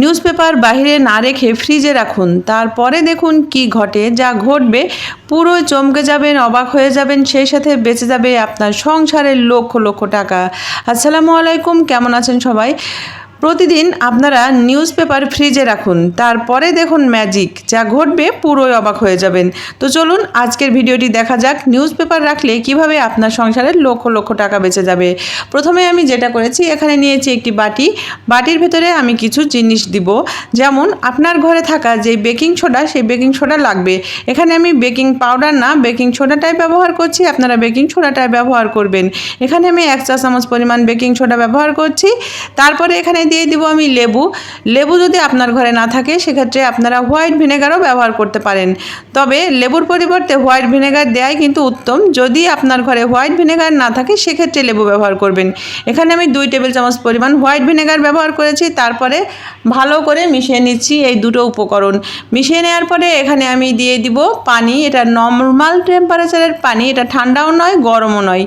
News paper বাহিরে না রেখে ফ্রিজে রাখুন। তারপরে দেখুন কি ঘটে, যা ঘটবে, পুরো চমকে যাবেন, অবাক হয়ে যাবেন, সেই সাথে বেঁচে যাবে আপনার সংসারের লক্ষ লক্ষ টাকা। আসসালামু আলাইকুম, কেমন আছেন সবাই? প্রতিদিন আপনারা নিউজ পেপার ফ্রিজে রাখুন। তারপরে দেখুন ম্যাজিক, যা ঘটবে পুরোই অবাক হয়ে যাবেন। তো চলুন আজকের ভিডিওটি দেখা যাক নিউজ পেপার রাখলে কীভাবে আপনার সংসারের লক্ষ লক্ষ টাকা বেঁচে যাবে। প্রথমে আমি যেটা করেছি, এখানে নিয়েছি একটি বাটি। বাটির ভেতরে আমি কিছু জিনিস দিব। যেমন আপনার ঘরে থাকা যে বেকিং সোডা, সেই বেকিং সোডা লাগবে। এখানে আমি বেকিং পাউডার না, বেকিং সোডাটাই ব্যবহার করছি। আপনারা বেকিং সোডাটাই ব্যবহার করবেন। এখানে আমি এক চা চামচ পরিমাণ বেকিং সোডা ব্যবহার করছি। তারপরে এখানে দিয়ে দিব আমি লেবু। লেবু যদি আপনার ঘরে না থাকে, সেক্ষেত্রে আপনারা হোয়াইট ভিনেগারও ব্যবহার করতে পারেন। তবে লেবুর পরিবর্তে হোয়াইট ভিনেগার দেওয়াই কিন্তু উত্তম। যদি আপনার ঘরে হোয়াইট ভিনেগার না থাকে, সেক্ষেত্রে লেবু ব্যবহার করবেন। এখানে আমি দুই টেবিল চামচ পরিমাণ হোয়াইট ভিনেগার ব্যবহার করেছি। তারপরে ভালো করে মিশিয়ে নিচ্ছি এই দুটো উপকরণ। মিশিয়ে নেওয়ার পরে এখানে আমি দিয়ে দিব পানি। এটা নর্মাল টেম্পারেচারের পানি। এটা ঠান্ডাও নয়, গরমও নয়।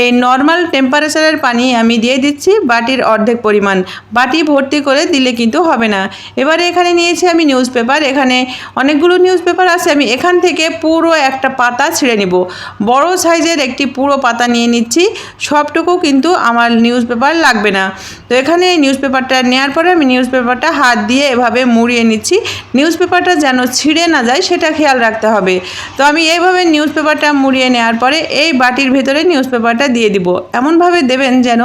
এই নর্মাল টেম্পারেচারের পানি আমি দিয়ে দিচ্ছি। বাটির অর্ধেক পরিমাণ। বাটি ভর্তি করে দিলে কিন্তু হবে না। এবারে এখানে নিয়েছি আমি নিউজ পেপার এখানে অনেকগুলো নিউজ পেপার আছে, আমি এখান থেকে পুরো একটা পাতা ছিঁড়ে নিব। বড় সাইজের একটি পুরো পাতা নিয়ে নিচ্ছি, সবটুকু কিন্তু আমার নিউজ পেপার লাগবে না। তো এখানে এই নিউজ পেপারটা নেওয়ার পরে আমি নিউজ পেপারটা হাত দিয়ে এভাবে মুড়িয়ে নিচ্ছি। নিউজ পেপারটা যেন ছিঁড়ে না যায়, সেটা খেয়াল রাখতে হবে। তো আমি এইভাবে নিউজ পেপারটা মুড়িয়ে নেওয়ার পরে এই বাটির ভিতরে নিউজ পেপারটা দিয়ে দিব। এমনভাবে দেবেন যেন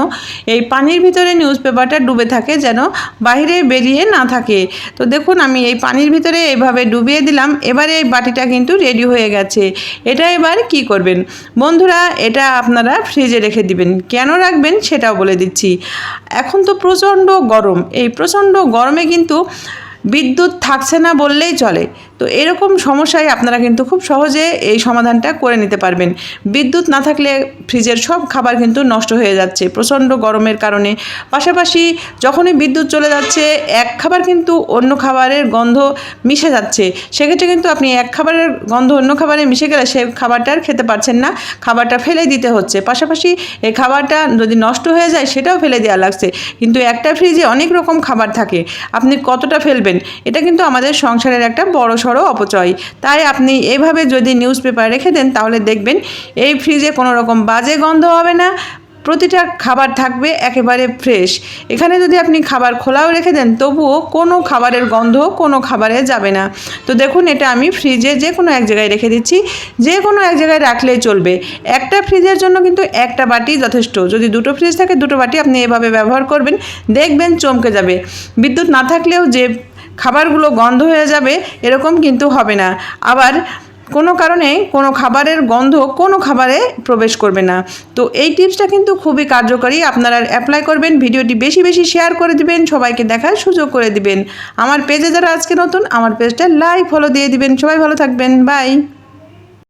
এই পানির ভিতরে নিউজ পেপারটা ডুবে থাকে। যেন বাইরে বেরিয়ে না থাকে। তো দেখুন, আমি এই পানির ভিতরে এইভাবে ডুবিয়ে দিলাম। এবারে এই বাটিটা কিন্তু রেডি হয়ে গেছে। এটা এবার কি করবেন? বন্ধুরা, এটা আপনারা ফ্রিজে রেখে দিবেন। কেন রাখবেন সেটাও বলে দিচ্ছি। এখন তো প্রচণ্ড গরম। এই প্রচণ্ড গরমে কিন্তু বিদ্যুৎ থাকছে না বললেই চলে। তো এরকম সমস্যায় আপনারা কিন্তু খুব সহজে এই সমাধানটা করে নিতে পারবেন। বিদ্যুৎ না থাকলে ফ্রিজের সব খাবার কিন্তু নষ্ট হয়ে যাচ্ছে, প্রচণ্ড গরমের কারণে। পাশাপাশি যখনই বিদ্যুৎ চলে যাচ্ছে, এক খাবার কিন্তু অন্য খাবারের গন্ধ মিশে যাচ্ছে। সেক্ষেত্রে কিন্তু আপনি এক খাবারের গন্ধ অন্য খাবারে মিশে গেলে সে খাবারটা আর খেতে পারছেন না, খাবারটা ফেলে দিতে হচ্ছে। পাশাপাশি এই খাবারটা যদি নষ্ট হয়ে যায়, সেটাও ফেলে দেওয়া লাগছে। কিন্তু একটা ফ্রিজে অনেক রকম খাবার থাকে, আপনি কতটা ফেলবেন, এটা কিন্তু আমাদের সংসারের একটা বড় সড়ো অপচয়। তাই আপনি এভাবে যদি নিউজ পেপার রেখে দেন, তাহলে দেখবেন এই ফ্রিজে কোনো রকম বাজে গন্ধ হবে না। প্রতিটা খাবার থাকবে একেবারে ফ্রেশ এখানে যদি আপনি খাবার খোলাও রেখে দেন, তবুও কোনো খাবারের গন্ধ কোনো খাবারে যাবে না। তো দেখুন, এটা আমি ফ্রিজে যে কোনো এক জায়গায় রেখে দিচ্ছি। যে কোনো এক জায়গায় রাখলেই চলবে। একটা ফ্রিজের জন্য কিন্তু একটা বাটি যথেষ্ট। যদি দুটো ফ্রিজ থাকে, দুটো বাটি আপনি এভাবে ব্যবহার করবেন, দেখবেন চমকে যাবে। বিদ্যুৎ না থাকলেও যে খাবারগুলো গন্ধ হয়ে যাবে, এরকম কিন্তু হবে না। আবার কোনো কারণে কোনো খাবারের গন্ধ কোনো খাবারে প্রবেশ করবে না। তো এই টিপসটা কিন্তু খুবই কার্যকরী। আপনারা অ্যাপ্লাই করবেন, ভিডিওটি বেশি বেশি শেয়ার করে দিবেন, সবাইকে দেখার সুযোগ করে দিবেন। আমার পেজে যারা আজকে নতুন, আমার পেজটা লাইক ফলো দিয়ে দিবেন। সবাই ভালো থাকবেন। বাই